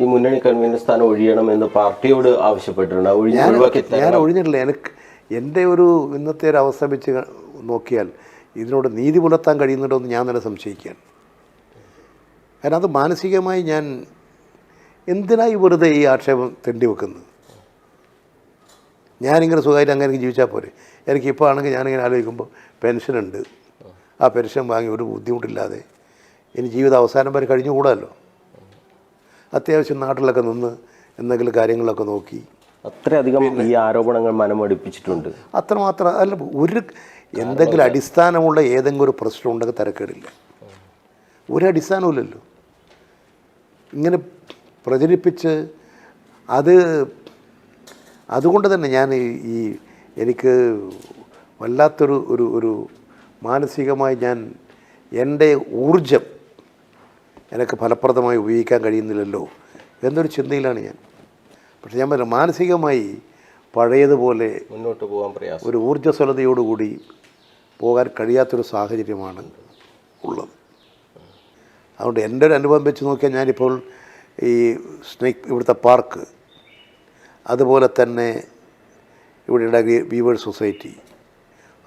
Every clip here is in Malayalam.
ഈ മുന്നണി കൺവീനർ സ്ഥാനം ഒഴിയണമെന്ന് പാർട്ടിയോട് ആവശ്യപ്പെട്ടിട്ടുണ്ട്. ഞാൻ ഒഴിഞ്ഞിട്ടില്ല. എനിക്ക് എന്റെ ഒരു ഇന്നത്തെ ഒരു അവസ്ഥ വെച്ച് നോക്കിയാൽ ഇതിനോട് നീതി പുലർത്താൻ കഴിയുന്നുണ്ടോ എന്ന് ഞാൻ തന്നെ സംശയിക്കുകയാണ്. കാരണം അത് മാനസികമായി ഞാൻ എന്തിനായി വെറുതെ ഈ ആക്ഷേപം തെണ്ടി വെക്കുന്നത്? ഞാനിങ്ങനെ സുഖമായിട്ട് അങ്ങനെ എനിക്ക് ജീവിച്ചാൽ പോരെ. എനിക്ക് ഇപ്പോൾ ആണെങ്കിൽ ഞാനിങ്ങനെ ആലോചിക്കുമ്പോൾ പെൻഷനുണ്ട് ആ പെൻഷൻ വാങ്ങി ഒരു ബുദ്ധിമുട്ടില്ലാതെ ഇനി ജീവിതം അവസാനം വരെ കഴിഞ്ഞുകൂടാമല്ലോ അത്യാവശ്യം നാട്ടിലൊക്കെ നിന്ന് എന്തെങ്കിലും കാര്യങ്ങളൊക്കെ നോക്കി. അത്രയധികം ഈ ആരോപണങ്ങൾ മനമടിപ്പിച്ചിട്ടുണ്ട് അത്രമാത്രം അല്ല ഒരു എന്തെങ്കിലും അടിസ്ഥാനമുള്ള ഏതെങ്കിലും ഒരു പ്രശ്നം ഉണ്ടെങ്കിൽ തിരക്കേടില്ല. ഒരു അടിസ്ഥാനമില്ലല്ലോ ഇങ്ങനെ പ്രചരിപ്പിച്ച് അത് അതുകൊണ്ട് തന്നെ ഞാൻ ഈ- ഈ എനിക്ക് വല്ലാത്തൊരു ഒരു ഒരു മാനസികമായി ഞാൻ എന്റെ ഊർജം എനിക്ക് ഫലപ്രദമായി ഉപയോഗിക്കാൻ കഴിയുന്നില്ലല്ലോ എന്നൊരു ചിന്തയിലാണ് ഞാൻ. പക്ഷെ ഞാൻ പറഞ്ഞു മാനസികമായി പഴയതുപോലെ മുന്നോട്ട് പോകാൻ പ്രയാസം. ഒരു ഊർജസ്വലതയോടുകൂടി പോകാൻ കഴിയാത്തൊരു സാഹചര്യമാണ് ഉള്ളത്. അതുകൊണ്ട് എന്റെ ഒരു അനുഭവം വെച്ച് നോക്കിയാൽ ഞാനിപ്പോൾ ഈ സ്നേക് ഇവിടുത്തെ പാർക്ക് അതുപോലെ തന്നെ ഇവിടെ വീവേഴ്സ് സൊസൈറ്റി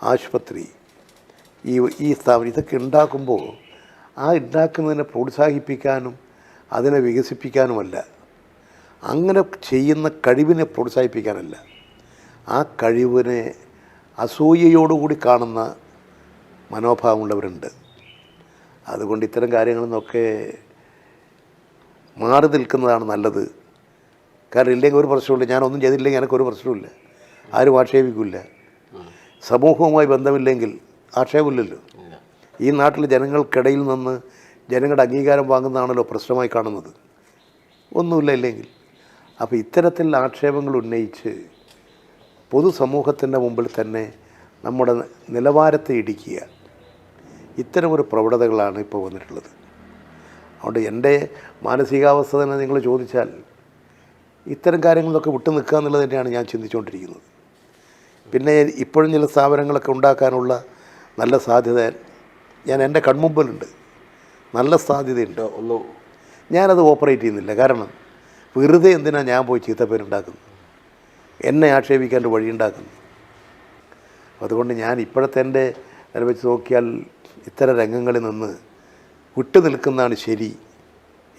ആശുപത്രി ഈ ഈ സ്ഥാപനം ഇതൊക്കെ ഉണ്ടാക്കുമ്പോൾ ആ ഉണ്ടാക്കുന്നതിനെ പ്രോത്സാഹിപ്പിക്കാനും അതിനെ വികസിപ്പിക്കാനുമല്ല. അങ്ങനെ ചെയ്യുന്ന കഴിവിനെ പ്രോത്സാഹിപ്പിക്കാനല്ല. ആ കഴിവിനെ അസൂയയോടുകൂടി കാണുന്ന മനോഭാവമുള്ളവരുണ്ട്. അതുകൊണ്ട് ഇത്തരം കാര്യങ്ങളിൽ നിന്നൊക്കെ മാറി നിൽക്കുന്നതാണ് നല്ലത്. കാരണം ഇല്ലെങ്കിൽ ഒരു പ്രശ്നമില്ല ഞാനൊന്നും ചെയ്തില്ലെങ്കിൽ എനിക്കൊരു പ്രശ്നമില്ല ആരും ആക്ഷേപിക്കില്ല. സമൂഹവുമായി ബന്ധമില്ലെങ്കിൽ ആക്ഷേപമില്ലല്ലോ. ഈ നാട്ടിലെ ജനങ്ങൾക്കിടയിൽ നിന്ന് ജനങ്ങളുടെ അംഗീകാരം വാങ്ങുന്നതാണല്ലോ പ്രശ്നമായി കാണുന്നത്. ഒന്നുമില്ല ഇല്ലെങ്കിൽ. അപ്പോൾ ഇത്തരത്തിൽ ആക്ഷേപങ്ങൾ ഉന്നയിച്ച് പൊതുസമൂഹത്തിന്റെ മുമ്പിൽ തന്നെ നമ്മുടെ നിലവാരത്തെ ഇടിക്കുക. ഇത്തരമൊരു പ്രവണതകളാണ് ഇപ്പോൾ വന്നിട്ടുള്ളത്. അതുകൊണ്ട് എന്റെ മാനസികാവസ്ഥ തന്നെ നിങ്ങൾ ചോദിച്ചാൽ ഇത്തരം കാര്യങ്ങളൊക്കെ വിട്ടു നിൽക്കുക എന്നുള്ളത് തന്നെയാണ് ഞാൻ ചിന്തിച്ചുകൊണ്ടിരിക്കുന്നത്. പിന്നെ ഇപ്പോഴും ചില സ്ഥാപനങ്ങളൊക്കെ ഉണ്ടാക്കാനുള്ള നല്ല സാധ്യത ഞാൻ എന്റെ കൺമുമ്പിലുണ്ട്. നല്ല സാധ്യതയുണ്ട്. ഉള്ളൂ ഞാനത് ഓപ്പറേറ്റ് ചെയ്യുന്നില്ല. കാരണം വെറുതെ എന്തിനാണ് ഞാൻ പോയി ചീത്തപ്പേരുണ്ടാക്കുന്നത്? എന്നെ ആക്ഷേപിക്കാൻ ഒരു വഴിയുണ്ടാക്കുന്നു. അതുകൊണ്ട് ഞാൻ ഇപ്പോഴത്തെ എന്റെ അതിനെ വെച്ച് നോക്കിയാൽ ഇത്തരം രംഗങ്ങളിൽ നിന്ന് വിട്ടു നിൽക്കുന്നതാണ് ശരി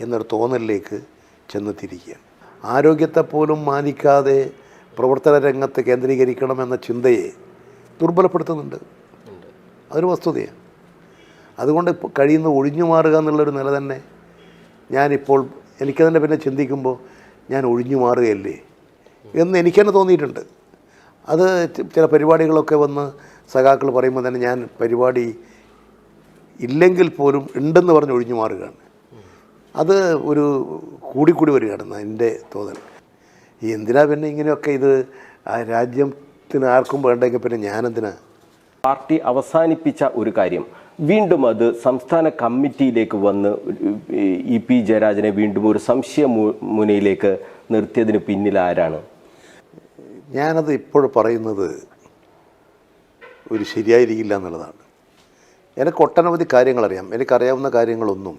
എന്നൊരു തോന്നലിലേക്ക് ചെന്നെത്തിയിരിക്കുകയാണ്. ആരോഗ്യത്തെ പോലും മാനിക്കാതെ പ്രവർത്തന രംഗത്ത് കേന്ദ്രീകരിക്കണമെന്ന ചിന്തയെ ദുർബലപ്പെടുത്തുന്നുണ്ട്. അതൊരു വസ്തുതയാണ്. അതുകൊണ്ട് ഇപ്പോൾ കഴിയുന്ന ഒഴിഞ്ഞു മാറുക എന്നുള്ളൊരു നില തന്നെ ഞാനിപ്പോൾ എനിക്കതിന്റെ പിന്നെ ചിന്തിക്കുമ്പോൾ ഞാൻ ഒഴിഞ്ഞു മാറുകയല്ലേ എന്ന് എനിക്ക് തന്നെ തോന്നിയിട്ടുണ്ട്. അത് ചില പരിപാടികളൊക്കെ വന്ന് സഖാക്കൾ പറയുമ്പോൾ തന്നെ ഞാൻ പരിപാടി ഇല്ലെങ്കിൽ പോലും ഉണ്ടെന്ന് പറഞ്ഞ് ഒഴിഞ്ഞു മാറുകയാണ്. അത് ഒരു കൂടിക്കൂടി വരികയാണ് എന്റെ തോന്നൽ. ഈ എന്തിനാ പിന്നെ ഇങ്ങനെയൊക്കെ ഇത് രാജ്യത്തിന് ആർക്കും വേണ്ടെങ്കിൽ പിന്നെ ഞാനെന്തിനാ? പാർട്ടി അവസാനിപ്പിച്ച ഒരു കാര്യം. വീണ്ടും അത് സംസ്ഥാന കമ്മിറ്റിയിലേക്ക് വന്ന് ഇ പി ജയരാജനെ വീണ്ടും ഒരു സംശയ മുനയിലേക്ക് നിർത്തിയതിന് പിന്നിൽ ആരാണ്? ഞാനത് ഇപ്പോൾ പറയുന്നത് ഒരു ശരിയായിരിക്കില്ല എന്നുള്ളതാണ്. എനിക്ക് ഒട്ടനവധി കാര്യങ്ങളറിയാം. എനിക്കറിയാവുന്ന കാര്യങ്ങളൊന്നും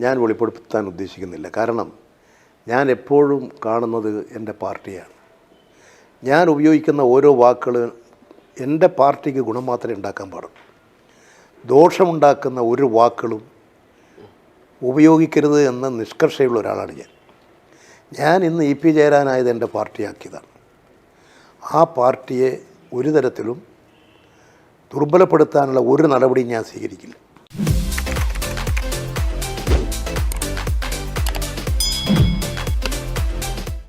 ഞാൻ വെളിപ്പെടുത്താൻ ഉദ്ദേശിക്കുന്നില്ല. കാരണം ഞാൻ എപ്പോഴും കാണുന്നത് എന്റെ പാർട്ടിയാണ്. ഞാൻ ഉപയോഗിക്കുന്ന ഓരോ വാക്കുകൾ എന്റെ പാർട്ടിക്ക് ഗുണം മാത്രമേ ഉണ്ടാക്കാൻ പാടുള്ളൂ. ദോഷമുണ്ടാക്കുന്ന ഒരു വാക്കുകളും ഉപയോഗിക്കരുത് എന്ന നിഷ്കർഷയുള്ള ഒരാളാണ് ഞാൻ. ഞാൻ ഇന്ന് ഇ പി ജയരാനായത് എന്റെ പാർട്ടിയാക്കിയതാണ്. ആ പാർട്ടിയെ ഒരു തരത്തിലും ദുർബലപ്പെടുത്താനുള്ള ഒരു നടപടിയും ഞാൻ സ്വീകരിക്കില്ല.